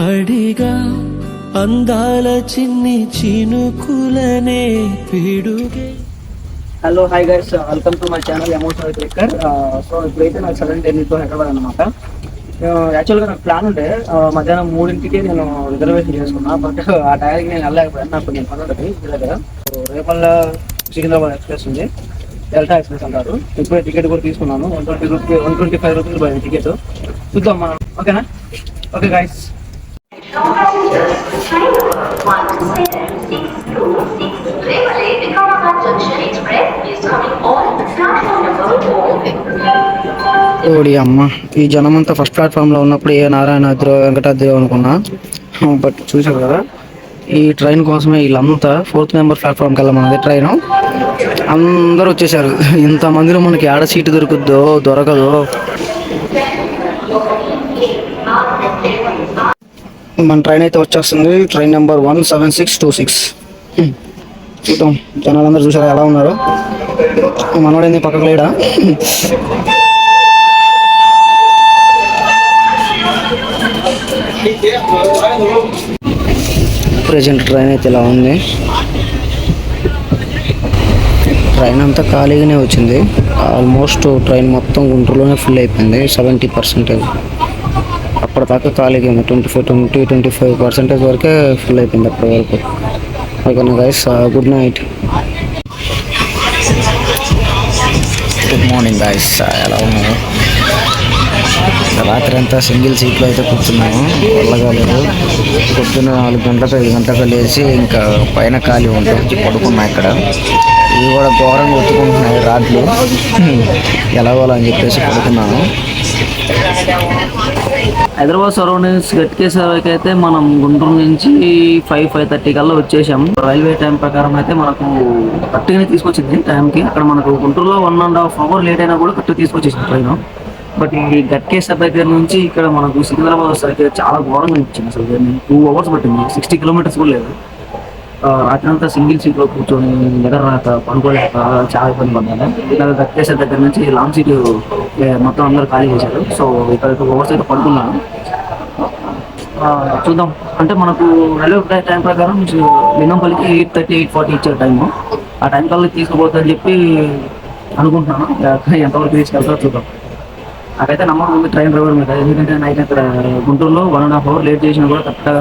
అడిగా అందాల చిన్ని చినుకులనే పిడుగే. Hello hi guys welcome to my channel emotional clicker so ఇప్పుడైతే నాకు సడన్ ఢిల్లీతో హైదరాబాద్ అనమాట యాక్చువల్గా uh, నాకు ప్లాన్ ఉంటే uh, మధ్యాహ్నం మూడింటికి నేను రిజర్వేషన్ చేసుకున్నా బట్ uh, ఆ టైంకి నేను వెళ్ళలేకపోయాను. నాకు నేను పని ఉంటుంది దగ్గర సో రేపల్ల సికింద్రాబాద్ ఎక్స్ప్రెస్ ఉంది డెల్టా ఎక్స్ప్రెస్ అంటారు. ఇప్పుడే టికెట్ కూడా తీసుకున్నాను one twenty rupee one twenty five rupees పడింది టికెట్ చూద్దాం మనం. ఓకేనా ఓకే గైస్ ఓడి అమ్మ ఈ జనమంతా ఫస్ట్ ప్లాట్ఫామ్లో ఉన్నప్పుడు ఏ నారాయణాద్రి వెంకటాద్రి అనుకున్నా? బట్ చూసావు కదా? ఈ ట్రైన్ కోసమే వీళ్ళంతా ఫోర్త్ నెంబర్ ప్లాట్ఫామ్కి వెళ్ళమన్నది ట్రైన్ అందరూ వచ్చేసారు. ఇంతమందిలో మనకి ఆడ సీటు దొరుకుద్దో దొరకదో? మన ట్రైన్ అయితే వచ్చేస్తుంది. Train number one seven six two six. చూద్దాం. జనాలందరూ చూసారా ఎలా ఉన్నారు? మనోడేంది పక్కకు లేడా? ప్రజెంట్ ట్రైన్ అయితే ఇలా ఉంది. ట్రైన్ అంతా ఖాళీగానే వచ్చింది. ఆల్మోస్ట్ ట్రైన్ మొత్తం గుంటూరులోనే ఫుల్ అయిపోయింది. Seventy percentage. అప్పటిదాకా ఖాళీగా ఉంది. Twenty five twenty twenty five percentage వరకే ఫుల్ అయిపోయింది అప్పటి వరకు. ఓకేనా guys good night good morning guys ఎలా ఉన్నారు? రాత్రి అంతా సింగిల్ సీట్లో అయితే కూర్చున్నాము. వెళ్ళగలేదు. పొద్దున్న నాలుగు గంటలకు ఐదు గంటలకు లేచి ఇంకా పైన ఖాళీ ఉంటుంది పడుకున్నా ఇక్కడ. ఇవి కూడా ఘోరంగా ఒత్తుకుంటున్నాయి రాత్రి ఎలాగోలా అని చెప్పేసి పడుకున్నాను హైదరాబాద్ సరౌండింగ్స్ గట్టికేసరికి అయితే మనం గుంటూరు నుంచి ఫైవ్ ఫైవ్ థర్టీ కల్లా వచ్చేసాం రైల్వే టైం ప్రకారం అయితే మనకు కరెక్ట్గానే తీసుకొచ్చింది టైంకి. అక్కడ మనకు గుంటూరులో one and half hour late అయినా కూడా కరెక్ట్ తీసుకొచ్చేసింది ట్రైన్. బట్ ఈ గట్కేసర్ దగ్గర నుంచి ఇక్కడ మనకు సికింద్రాబాద్ వస్తే చాలా ఘోరంగా వచ్చింది అసలు. టూ అవర్స్ పట్టింది. సిక్స్టీ కిలోమీటర్స్ కూడా లేదు. రాత్రంతా సింగిల్ సీట్లో కూర్చొని నిద్ర రాక పనుకోలేక చాలా ఇబ్బంది పడ్డాను ఇక్కడ గట్టేసే దగ్గర నుంచి లాంగ్ సీట్ మొత్తం అందరూ ఖాళీ చేశారు. సో ఇక్కడ ఓవర్స్ అయితే పడుకున్నాను చూద్దాం. అంటే మనకు రైల్వే టైం ప్రకారం లింగంపల్లికి ఎయిట్ థర్టీ ఎయిట్ ఫార్టీ ఇచ్చారు టైము. ఆ టైం కల్లా తీసుకుపోతుందని చెప్పి అనుకుంటున్నాను. ఎంతవరకు తీసుకెళ్తారో చూద్దాం. నాకైతే నమ్మకం ఉంది ట్రైన్ డ్రైవర్ మీద. ఎందుకంటే నైట్ అక్కడ గుంటూరులో one and half hour late చేసినా కూడా కరెక్ట్గా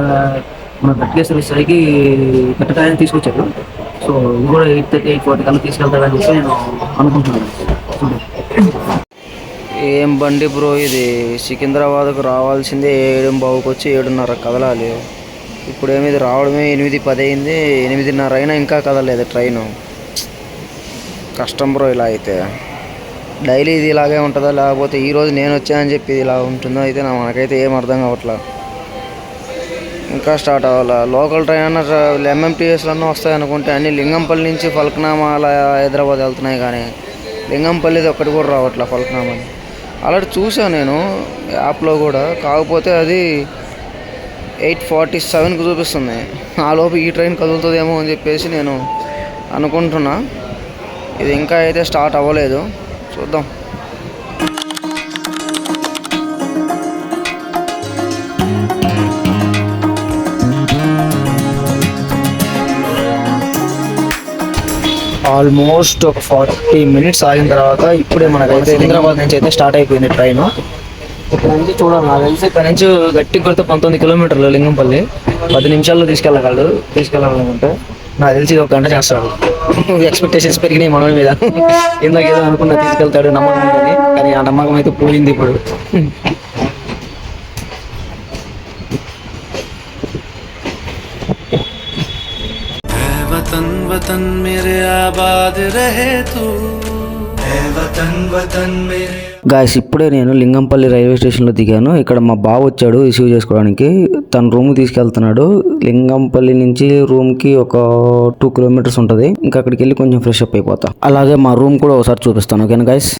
మన గట్టిగా సరికి కరెక్ట్ టైం తీసుకొచ్చారు. సో ఇది కూడా ఎయిట్ థర్టీ ఎయిట్ ఫార్టీ కల్లా తీసుకెళ్తారని చెప్పి నేను అనుకుంటున్నాను. ఏం బండి బ్రో ఇది? సికింద్రాబాద్కు రావాల్సిందే ఏడు బావుకి వచ్చి ఏడున్నర కదలాలి. ఇప్పుడు ఏమి ఇది రావడమే ఎనిమిది పది అయింది ఎనిమిదిన్నర అయినా ఇంకా కదలేదు ట్రైన్. కష్టం బ్రో ఇలా అయితే. డైలీ ఇది ఇలాగే ఉంటుందా? లేకపోతే ఈ రోజు నేను వచ్చానని చెప్పి ఇది ఇలా ఉంటుందో? అయితే నా- నాకైతే ఏం అర్థం కావట్లేదు ఇంకా స్టార్ట్ అవ్వాలా? లోకల్ ట్రైన్ అన్న ఎంఎంటీఎస్లన్నీ వస్తాయి అనుకుంటే అన్ని లింగంపల్లి నుంచి ఫల్క్నామా అలా హైదరాబాద్ వెళ్తున్నాయి కానీ లింగంపల్లిది ఒక్కటి కూడా రావట్లే ఫల్క్నామా అలాంటి చూసాను నేను యాప్లో కూడా. కాకపోతే అది ఎయిట్ ఫార్టీ సెవెన్కి చూపిస్తుంది. ఆ లోపు ఈ ట్రైన్ కదులుతుందేమో అని చెప్పేసి నేను అనుకుంటున్నా. ఇది ఇంకా అయితే స్టార్ట్ అవ్వలేదు. చూద్దాం. ఆల్మోస్ట్ ఒక ఫార్టీ మినిట్స్ ఆగిన తర్వాత ఇప్పుడే మనకైతే హైదరాబాద్ నుంచి అయితే స్టార్ట్ అయిపోయింది ట్రైన్. ఇక్కడ నుంచి చూడాలి నాకు తెలిసి ఇక్కడ నుంచి గట్టి కొడితే పంతొమ్మిది కిలోమీటర్లు లింగంపల్లి. పది నిమిషాల్లో తీసుకెళ్ళగలడు తీసుకెళ్ళాలనుకుంటే. నాకు తెలిసి ఇది ఒక గంట చేస్తాడు ఎక్స్పెక్టేషన్స్ పెరిగినాయి మన మీద. ఇందాక ఏదో అనుకున్నా తీసుకెళ్తాడు నమ్మకం ఉందని కానీ ఆ నమ్మకం అయితే పోయింది ఇప్పుడు. वतन वतन मेरे आबाद रहे तू है वतन वतन मेरे గాయస్ ఇప్పుడే నేను లింగంపల్లి రైల్వే స్టేషన్లో దిగాను ఇక్కడ మా బావ వచ్చాడు రిసీవ్ చేసుకోవడానికి తన రూమ్ తీసుకెళ్తున్నాడు లింగంపల్లి నుంచి రూమ్కి ఒక టూ కిలోమీటర్స్ ఉంటుంది ఇంకా అక్కడికి వెళ్ళి కొంచెం ఫ్రెష్ అప్ అయిపోతా అలాగే మా రూమ్ కూడా ఒకసారి చూపిస్తాను ఓకేనా గాయస్